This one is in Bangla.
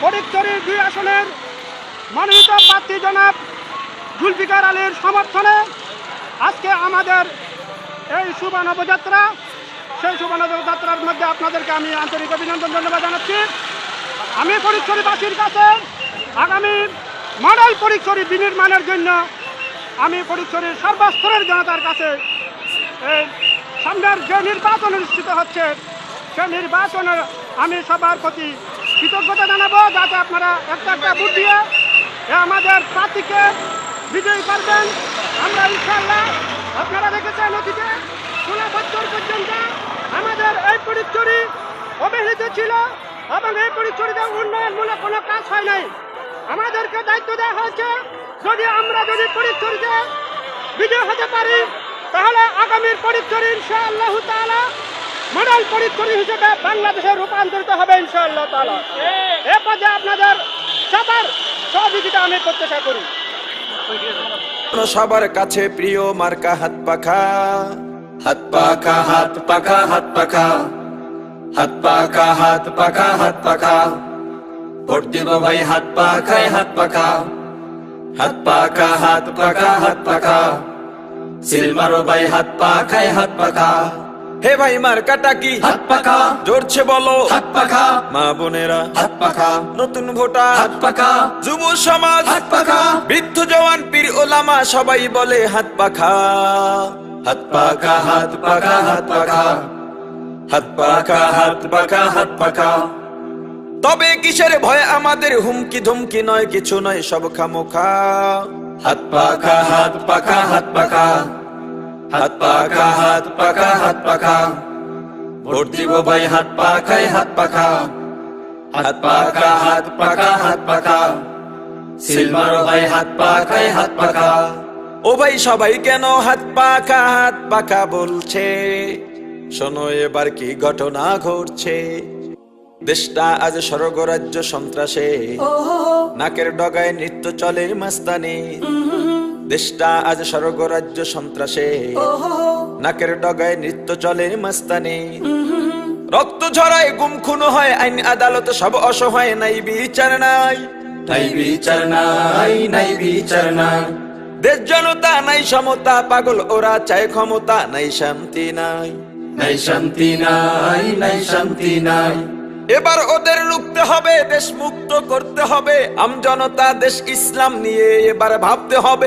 ফটিকছড়ির দুই আসনের মনোনীত প্রার্থী জনাব জুলফিকার আলীর সমর্থনে আজকে আমাদের এই শুভ নবযাত্রা সেই শুভ নবযাত্রার মধ্যে আপনাদেরকে আমি আন্তরিক অভিনন্দন ধন্যবাদ জানাচ্ছি। আমি ফটিকছড়িবাসীর কাছে আগামী মডেল ফটিকছড়ি বিনির্মাণের জন্য আমি ফটিকছড়ির সর্বস্তরের জনতার কাছে এই সামনের যে নির্বাচন অনুষ্ঠিত হচ্ছে সেই নির্বাচনের আমি সবার প্রতি কৃতজ্ঞতা জানাব যাতে আপনারা একটা একটা ভোট দিয়ে আমাদের প্রার্থীকে বিজয়ী করবেন। আমরা ইনশাল্লাহ আপনারা দেখেছেন অতীতে ষোলো বছর পর্যন্ত আমাদের এই পরিচরি অবহেলিত ছিল এবং এই পরিচরিতে উন্নয়নমূলক কোনো কাজ হয় নাই। আমাদেরকে দায়িত্ব দেওয়া হয়েছে, যদি আমরা যদি পরিচরিতে বিজয় হতে পারি, তাহলে আগামীর পরিচরি ইনশাআল্লাহ তাআলা মডেল পরিচরি হিসেবে বাংলাদেশে রূপান্তরিত হবে ইনশাআল্লাহ তাআলা। এ পর্যায়ে আপনাদের সবার সহযোগিতা আমি প্রত্যাশা করি। সবার কাছে প্রিয় মার্কা হাত পাখা। হাত পাকা হাত পাখা হাত পাখা। হাত পাকা হাত পাখা হাত পাখা। ভোট দিব ভাই হাত পাখায় হাত পাখা। হাত পাকা হাত পাকা হাত পাখা। সিল মারো ভাই হাত পাখায় হাত পাকা হে ভাই মার্কাটা কি? হাত পাখা। জোরছে বলো। হাত পাখা। মা বোনেরা। হাত পাখা। নতুন ভোটার। হাত পাখা। যুব সমাজ। হাত পাখা। বৃদ্ধ জওয়ান পীর ওলামা সবাই বলে হাত পাখা। হাত পাখা হাত পাখা হাত পাখা। হাত পাখা হাত পাখা হাত পাখা। তবে কিসের ভয়? আমাদের হুমকি ধুমকি নয় কিছু নয় সব খামোখা। হাত পাখা হাত পাখা হাত পাকা হাত পাকা হাত পাকা হাত পাকা ভোট দিব ভাই হাত পাখায় হাত পাকা হাত পাকা হাত পাকা হাত পাকা সিল মারো ভাই হাত পাখায় হাত পাকা ও ভাই সবাই কেন হাত পাকা হাত পাকা বলছে শোনো এবার কি ঘটনা ঘটছে দেশটা আজ স্বর্গরাজ্য সন্ত্রাসে নাকের ডগায় নৃত্য চলে মাস্তানি দেশটা আজ স্বর্গরাজ্য সন্ত্রাসে। নাকের ডগায় নৃত্য চলে মাস্তানি। রক্ত ঝরায় গুম খুন হয় আইন আদালত সব অসহায় নাই বিচার নাই। নাই বিচার নাই নাই বিচার নাই। দেশ জনতা নাই সমতা পাগল ওরা চায় ক্ষমতা নাই শান্তি নাই। নাই শান্তি নাই নাই শান্তি নাই। এবার ওদের লুকতে হবে দেশ মুক্ত করতে হবে। আম জনতা দেশ ইসলাম নিয়ে এবার ভাবতে হবে।